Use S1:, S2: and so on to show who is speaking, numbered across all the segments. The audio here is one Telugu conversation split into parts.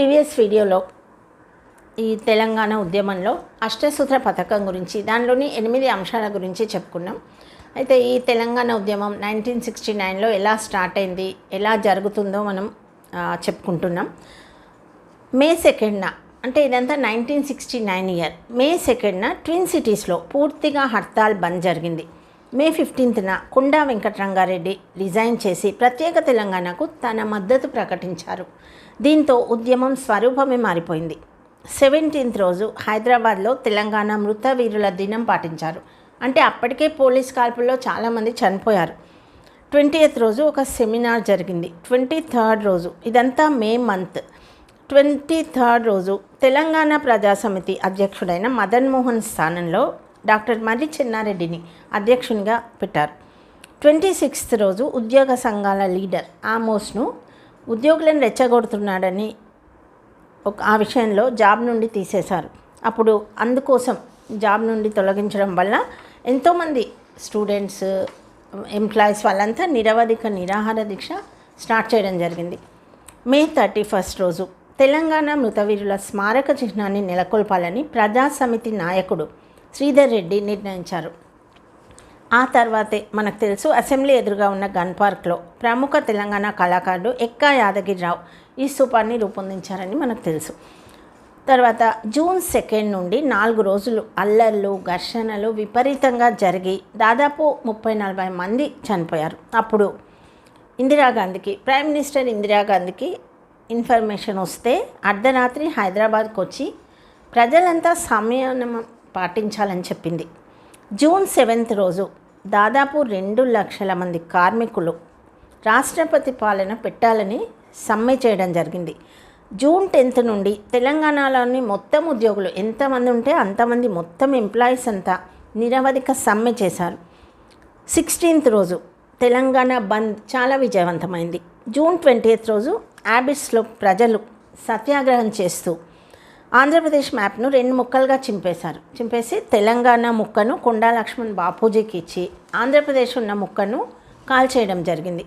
S1: వీడియోలో ఈ తెలంగాణ ఉద్యమంలో అష్టసూత్ర పథకం గురించి దానిలోని ఎనిమిది అంశాల గురించి చెప్పుకున్నాం. అయితే ఈ తెలంగాణ ఉద్యమం నైన్టీన్ సిక్స్టీ నైన్లో ఎలా స్టార్ట్ అయింది ఎలా జరుగుతుందో మనం చెప్పుకుంటున్నాం. మే సెకండ్న అంటే ఇదంతా nineteen sixty nine year. May సెకండ్న twin సిటీస్లో పూర్తిగా హర్తాల్ బంద్ జరిగింది. మే ఫిఫ్టీన్త్న కుండా వెంకటరంగారెడ్డి రిజైన్ చేసి ప్రత్యేక తెలంగాణకు తన మద్దతు ప్రకటించారు. దీంతో ఉద్యమం స్వరూపమే మారిపోయింది. సెవెంటీన్త్ రోజు హైదరాబాద్లో తెలంగాణ మృత వీరుల దినం పాటించారు. అంటే అప్పటికే పోలీస్ కాల్పుల్లో చాలామంది చనిపోయారు. ట్వంటీ ఎయిత్ రోజు ఒక సెమినార్ జరిగింది. ట్వంటీ థర్డ్ రోజు ఇదంతా మే మంత్. ట్వంటీ థర్డ్ రోజు తెలంగాణ ప్రజాసమితి అధ్యక్షుడైన మదన్ మోహన్ స్థానంలో డాక్టర్ మర్రి చెన్నారెడ్డిని అధ్యక్షునిగా పెట్టారు. ట్వంటీ సిక్స్త్ రోజు ఉద్యోగ సంఘాల లీడర్ ఆమోస్ను ఉద్యోగులను రెచ్చగొడుతున్నాడని ఒక ఆ విషయంలో జాబ్ నుండి తీసేశారు. అప్పుడు అందుకోసం జాబ్ నుండి తొలగించడం వల్ల ఎంతోమంది స్టూడెంట్స్ ఎంప్లాయీస్ వాళ్ళంతా నిరవధిక నిరాహార దీక్ష స్టార్ట్ చేయడం జరిగింది. మే థర్టీ ఫస్ట్ రోజు తెలంగాణ మృతవీరుల స్మారక చిహ్నాన్ని నెలకొల్పాలని ప్రజా సమితి నాయకుడు శ్రీధర్ రెడ్డి నిర్ణయించారు. ఆ తర్వాతే మనకు తెలుసు అసెంబ్లీ ఎదురుగా ఉన్న గన్ పార్క్లో ప్రముఖ తెలంగాణ కళాకారుడు ఎక్కా యాదగిరిరావు ఈ స్థూపాన్ని రూపొందించారని మనకు తెలుసు. తర్వాత జూన్ సెకండ్ నుండి నాలుగు రోజులు అల్లర్లు ఘర్షణలు విపరీతంగా జరిగి దాదాపు ముప్పై నలభై మంది చనిపోయారు. అప్పుడు ఇందిరాగాంధీకి ప్రైమ్ మినిస్టర్ ఇందిరాగాంధీకి ఇన్ఫర్మేషన్ వస్తే అర్ధరాత్రి హైదరాబాద్కి వచ్చి ప్రజలంతా సమయం పాటించాలని చెప్పింది. జూన్ సెవెంత్ రోజు దాదాపు రెండు లక్షల మంది కార్మికులు రాష్ట్రపతి పాలన పెట్టాలని సమ్మె చేయడం జరిగింది. జూన్ టెన్త్ నుండి తెలంగాణలోని మొత్తం ఉద్యోగులు ఎంతమంది ఉంటే అంతమంది మొత్తం ఎంప్లాయీస్ అంతా నిరవధిక సమ్మె చేశారు. సిక్స్టీన్త్ రోజు తెలంగాణ బంద్ చాలా విజయవంతమైంది. జూన్ ట్వంటీ రోజు యాబిట్స్లో ప్రజలు సత్యాగ్రహం చేస్తూ ఆంధ్రప్రదేశ్ మ్యాప్ను రెండు ముక్కలుగా చింపేశారు. చింపేసి తెలంగాణ ముక్కను కొండా లక్ష్మణ్ బాపూజీకి ఇచ్చి ఆంధ్రప్రదేశ్ ఉన్న ముక్కను కాల్చేయడం జరిగింది.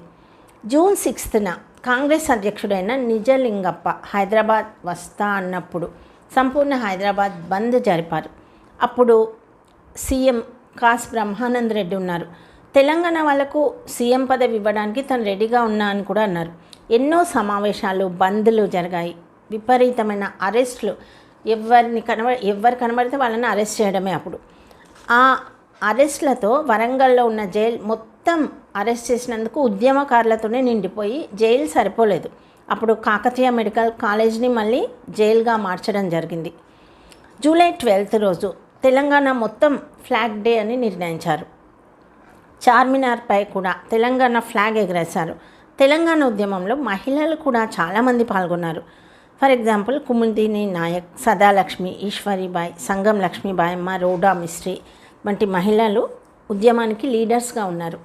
S1: జూన్ సిక్స్త్న కాంగ్రెస్ అధ్యక్షుడైన నిజలింగప్ప హైదరాబాద్ వస్తా అన్నప్పుడు సంపూర్ణ హైదరాబాద్ బంద్ జరిపారు. అప్పుడు సీఎం కాస్ బ్రహ్మానంద్ రెడ్డి ఉన్నారు. తెలంగాణ వాళ్ళకు సీఎం పదవి ఇవ్వడానికి తను రెడీగా ఉన్నా అని కూడా అన్నారు. ఎన్నో సమావేశాలు బంద్లు జరిగాయి. విపరీతమైన అరెస్టులు. ఎవరిని కనబ ఎవరు కనబడితే వాళ్ళని అరెస్ట్ చేయడమే అప్పుడు. ఆ అరెస్ట్లతో వరంగల్లో ఉన్న జైలు మొత్తం అరెస్ట్ చేసినందుకు ఉద్యమకారులతోనే నిండిపోయి జైలు సరిపోలేదు. అప్పుడు కాకతీయ మెడికల్ కాలేజ్ని మళ్ళీ జైలుగా మార్చడం జరిగింది. జూలై ట్వెల్త్ రోజు తెలంగాణ మొత్తం ఫ్లాగ్ డే అని నిర్ణయించారు. చార్మినార్పై కూడా తెలంగాణ ఫ్లాగ్ ఎగరేశారు. తెలంగాణ ఉద్యమంలో మహిళలు కూడా చాలామంది పాల్గొన్నారు. ఫర్ ఎగ్జాంపుల్ కుముందిని నాయక్ సదాలక్ష్మి ఈశ్వరిబాయ్ సంగం లక్ష్మీబాయమ్మ రోడా మిస్త్రీ వంటి మహిళలు ఉద్యమానికి లీడర్స్గా ఉన్నారు.